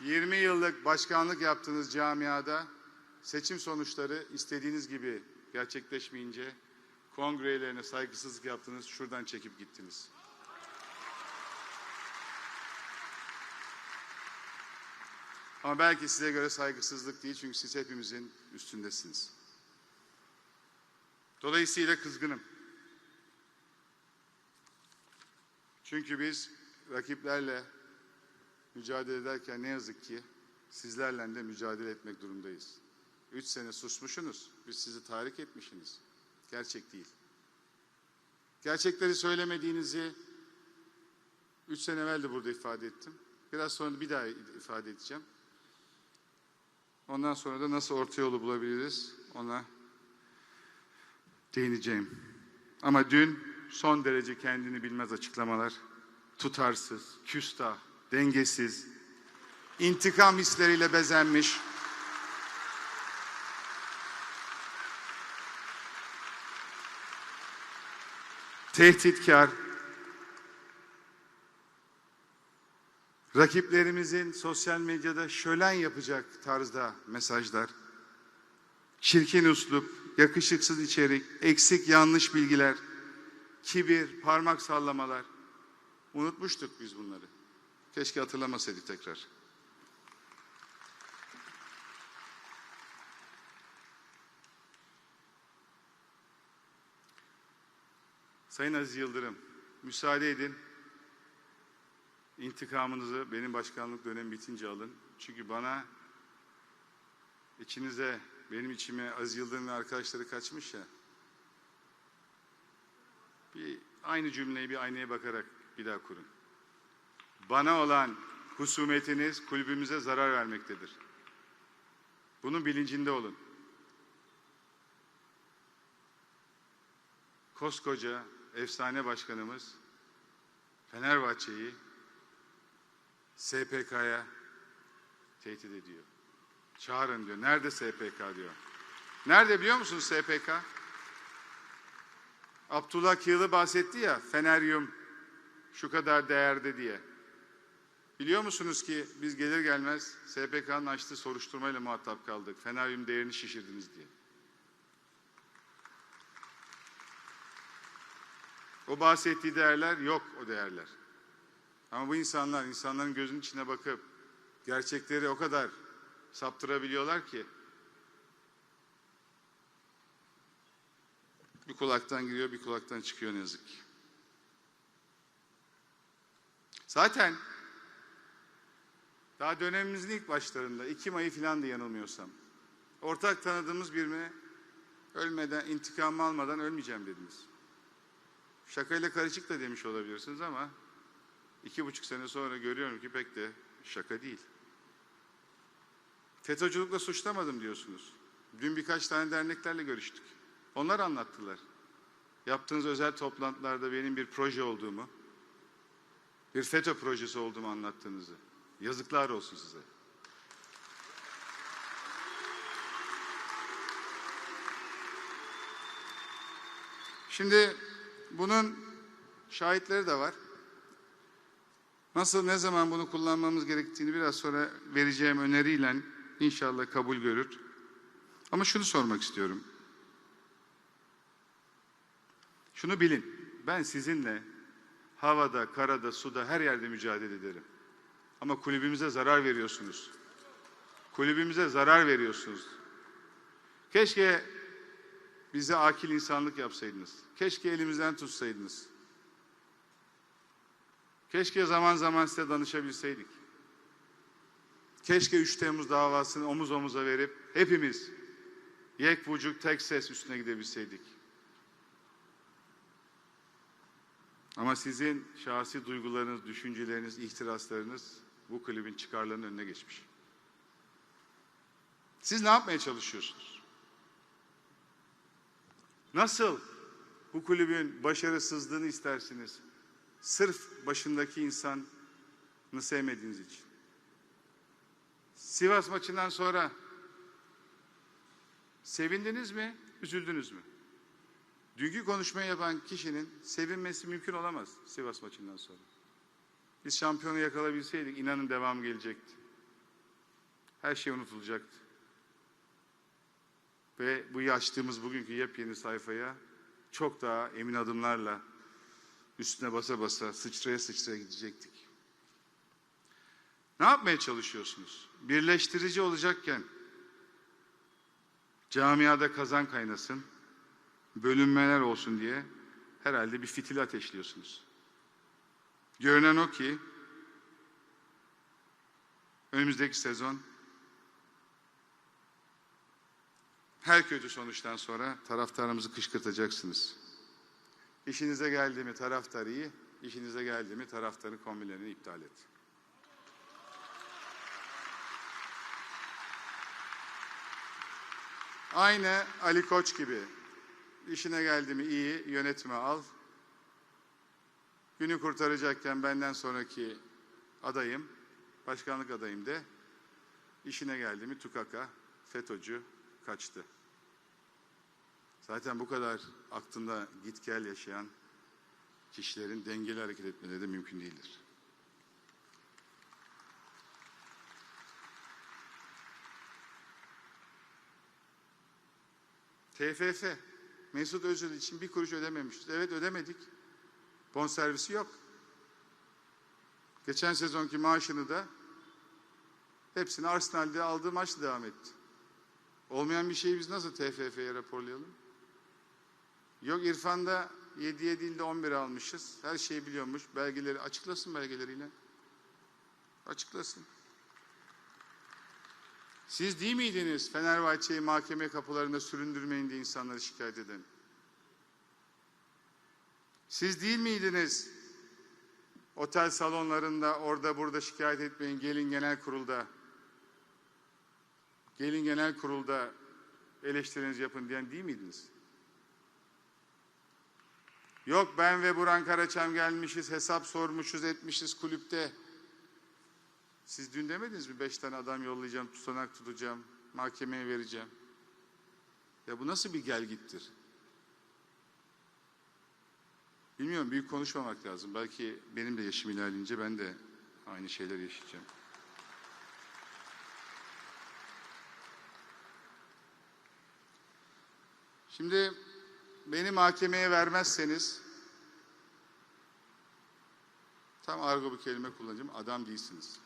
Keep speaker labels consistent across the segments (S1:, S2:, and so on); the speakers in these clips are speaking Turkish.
S1: 20 yıllık başkanlık yaptığınız camiada seçim sonuçları istediğiniz gibi gerçekleşmeyince kongrelerine saygısızlık yaptınız, şuradan çekip gittiniz. Ama belki size göre saygısızlık değil çünkü siz hepimizin üstündesiniz. Dolayısıyla kızgınım. Çünkü biz rakiplerle mücadele ederken ne yazık ki sizlerle de mücadele etmek durumdayız. Üç sene susmuşsunuz, biz sizi tahrik etmişsiniz. Gerçek değil. Gerçekleri söylemediğinizi üç sene evvel de burada ifade ettim. Biraz sonra bir daha ifade edeceğim. Ondan sonra da nasıl orta yolu bulabiliriz ona değineceğim. Ama dün son derece kendini bilmez açıklamalar, tutarsız, küstah, dengesiz, intikam hisleriyle bezenmiş, tehditkar, rakiplerimizin sosyal medyada şölen yapacak tarzda mesajlar, çirkin uslup, yakışıksız içerik, eksik yanlış bilgiler, kibir, parmak sallamalar. Unutmuştuk biz bunları. Keşke hatırlamasaydık tekrar. Sayın Aziz Yıldırım, müsaade edin. İntikamınızı benim başkanlık dönem bitince alın. Çünkü bana içinize, benim içime Aziz Yıldırım ve arkadaşları kaçmış ya. Bir aynı cümleyi bir aynaya bakarak bir daha kurun. Bana olan husumetiniz kulübümüze zarar vermektedir. Bunun bilincinde olun. Koskoca efsane başkanımız Fenerbahçe'yi SPK'ya tehdit ediyor. Çağırın diyor. Nerede SPK diyor. Nerede biliyor musunuz SPK? Abdullah Kığlı bahsetti ya Feneryum şu kadar değerde diye. Biliyor musunuz ki biz gelir gelmez SPK'nın açtığı soruşturmayla muhatap kaldık. Feneryum değerini şişirdiniz diye. O bahsettiği değerler yok o değerler. Ama bu insanlar insanların gözünün içine bakıp gerçekleri o kadar saptırabiliyorlar ki bir kulaktan giriyor bir kulaktan çıkıyor ne yazık ki. Zaten daha dönemimizin ilk başlarında Ekim ayı falan da yanılmıyorsam ortak tanıdığımız birine ölmeden intikam almadan ölmeyeceğim dediniz. Şakayla karışık da demiş olabilirsiniz ama iki buçuk sene sonra görüyorum ki pek de şaka değil. FETÖ'cülükle suçlamadım diyorsunuz. Dün birkaç tane derneklerle görüştük. Onlar anlattılar. Yaptığınız özel toplantılarda benim bir proje olduğumu, bir FETÖ projesi olduğumu anlattığınızı. Yazıklar olsun size. Şimdi bunun şahitleri de var. Nasıl ne zaman bunu kullanmamız gerektiğini biraz sonra vereceğim öneriyle inşallah kabul görür. Ama şunu sormak istiyorum. Şunu bilin. Ben sizinle havada, karada, suda her yerde mücadele ederim. Ama kulübümüze zarar veriyorsunuz. Kulübümüze zarar veriyorsunuz. Keşke bize akil insanlık yapsaydınız. Keşke elimizden tutsaydınız. Keşke zaman zaman size danışabilseydik. Keşke 3 Temmuz davasını omuz omuza verip hepimiz yek bucuk tek ses üstüne gidebilseydik. Ama sizin şahsi duygularınız, düşünceleriniz, ihtiraslarınız bu kulübün çıkarlarının önüne geçmiş. Siz ne yapmaya çalışıyorsunuz? Nasıl bu kulübün başarısızlığını istersiniz? Sırf başındaki insanı sevmediğiniz için. Sivas maçından sonra sevindiniz mi, üzüldünüz mü? Dünkü konuşmayı yapan kişinin sevinmesi mümkün olamaz Sivas maçından sonra. Biz şampiyonu yakalabilseydik inanın devam gelecekti. her şey unutulacaktı. Ve bu açtığımız bugünkü yepyeni sayfaya çok daha emin adımlarla üstüne basa basa sıçraya sıçraya gidecektik. Ne yapmaya çalışıyorsunuz? Birleştirici olacakken camiada kazan kaynasın, bölünmeler olsun diye herhalde bir fitil ateşliyorsunuz. Görünen o ki önümüzdeki sezon her kötü sonuçtan sonra taraftarımızı kışkırtacaksınız. İşinize geldi mi taraftar iyi, işinize geldi mi taraftarın kombinlerini iptal et. Aynı Ali Koç gibi. İşine geldi mi iyi, yönetime al. Günü kurtaracakken benden sonraki adayım, başkanlık adayım de işine geldi mi tukaka, FETÖ'cü kaçtı. Zaten bu kadar aklında git gel yaşayan kişilerin dengeli hareket etmeleri de mümkün değildir. TFF, Mesut Özil için bir kuruş ödememişiz. Evet ödemedik. Bonservisi yok. Geçen sezonki maaşını da hepsini Arsenal'de aldığı maçla devam etti. Olmayan bir şeyi biz nasıl TFF'ye raporlayalım? Yok İrfan'da 7'ye değil de 11 almışız. Her şeyi biliyormuş. Belgeleri açıklasın belgeleriyle. Açıklasın. Siz değil miydiniz Fenerbahçe'yi mahkeme kapılarında süründürmeyin diye insanları şikayet eden? Siz değil miydiniz otel salonlarında orada burada şikayet etmeyin gelin genel kurulda gelin genel kurulda eleştirinizi yapın diyen değil miydiniz? Yok ben ve Buran Karaçam gelmişiz, hesap sormuşuz, etmişiz kulüpte. Siz dün demediniz mi? Beş tane adam yollayacağım, tutanak tutacağım, mahkemeye vereceğim. Ya bu nasıl bir gel gittir? Bilmiyorum, büyük konuşmamak lazım. Belki benim de yaşım ilerleyince ben de aynı şeyler yaşayacağım. Şimdi beni mahkemeye vermezseniz tam argo bir kelime kullanacağım. Adam değilsiniz.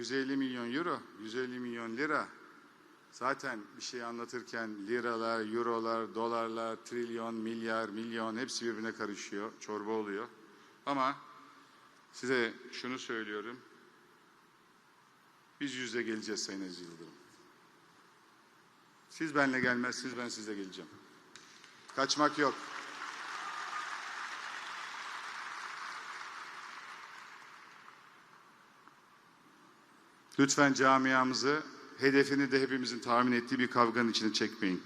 S1: ...150 milyon euro, 150 milyon lira... ...zaten bir şey anlatırken liralar, eurolar, dolarlar, trilyon, milyar, milyon... ...hepsi birbirine karışıyor, çorba oluyor. Ama size şunu söylüyorum... ...biz yüzde geleceğiz Sayın Aziz Yıldırım. Siz benle gelmezsiniz, ben sizle geleceğim. Kaçmak yok. Lütfen camiamızı hedefini de hepimizin tahmin ettiği bir kavganın içine çekmeyin.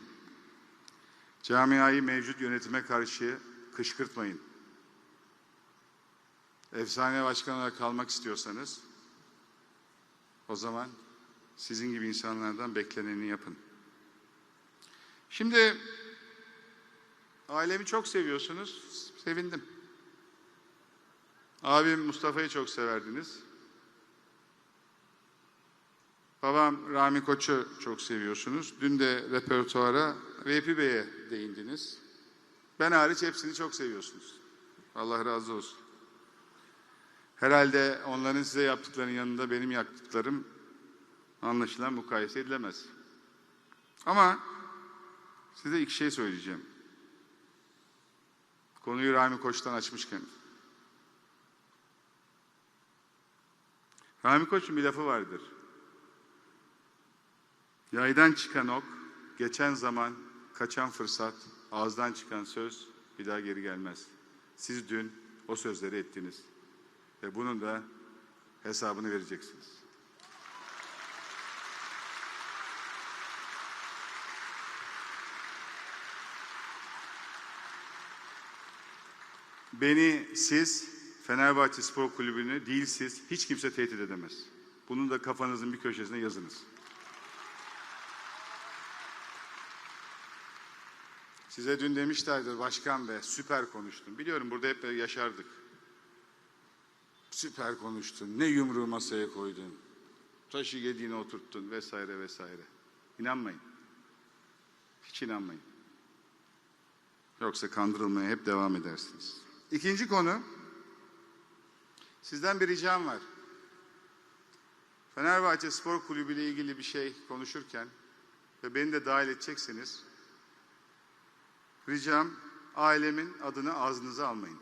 S1: Camiayı mevcut yönetime karşı kışkırtmayın. Efsane başkan olarak kalmak istiyorsanız o zaman sizin gibi insanlardan bekleneni yapın. Şimdi ailemi çok seviyorsunuz. Sevindim. Abim Mustafa'yı çok severdiniz. Babam Rami Koç'u çok seviyorsunuz. Dün de repertuara Veypi Bey'e değindiniz. Ben hariç hepsini çok seviyorsunuz. Allah razı olsun. Herhalde onların size yaptıklarının yanında benim yaptıklarım anlaşılan mukayese edilemez. Ama size iki şey söyleyeceğim. Konuyu Rami Koç'tan açmışken. Rami Koç'un bir lafı vardır. Yaydan çıkan ok, geçen zaman, kaçan fırsat, ağızdan çıkan söz bir daha geri gelmez. Siz dün o sözleri ettiniz. Ve bunun da hesabını vereceksiniz. Beni siz, Fenerbahçe Spor Kulübü'nü değil siz, hiç kimse tehdit edemez. Bunu da kafanızın bir köşesine yazınız. Size dün demişlerdir başkan be süper konuştun. Biliyorum burada hep yaşardık. Süper konuştun. Ne yumruğu masaya koydun. Taşı yediğine oturttun vesaire vesaire. İnanmayın. Hiç inanmayın. Yoksa kandırılmaya hep devam edersiniz. İkinci konu. Sizden bir ricam var. Fenerbahçe Spor Kulübü ile ilgili bir şey konuşurken ve beni de dahil edecekseniz ricam ailemin adını ağzınıza almayın.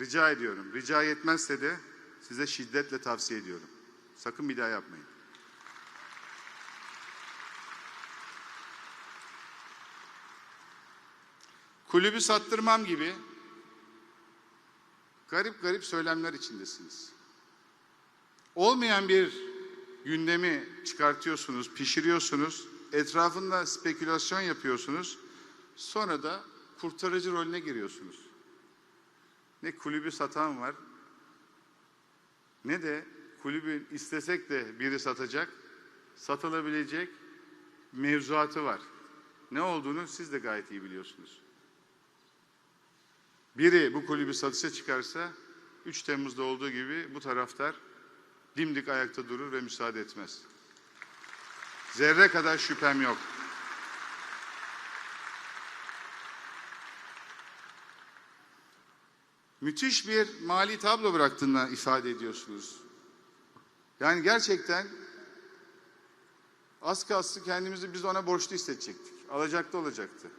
S1: Rica ediyorum. Rica yetmezse de size şiddetle tavsiye ediyorum. Sakın bir daha yapmayın. Kulübü sattırmam gibi garip garip söylemler içindesiniz. Olmayan bir gündemi çıkartıyorsunuz, pişiriyorsunuz, etrafında spekülasyon yapıyorsunuz. Sonra da kurtarıcı rolüne giriyorsunuz. Ne kulübü satan var, ne de kulübü istesek de biri satacak, satılabilecek mevzuatı var. Ne olduğunu siz de gayet iyi biliyorsunuz. Biri bu kulübü satışa çıkarsa 3 Temmuz'da olduğu gibi bu taraftar dimdik ayakta durur ve müsaade etmez. Zerre kadar şüphem yok. Müthiş bir mali tablo bıraktığını ifade ediyorsunuz. Yani gerçekten az kalsın kendimizi biz ona borçlu hissedecektik. Alacaklı olacaktı.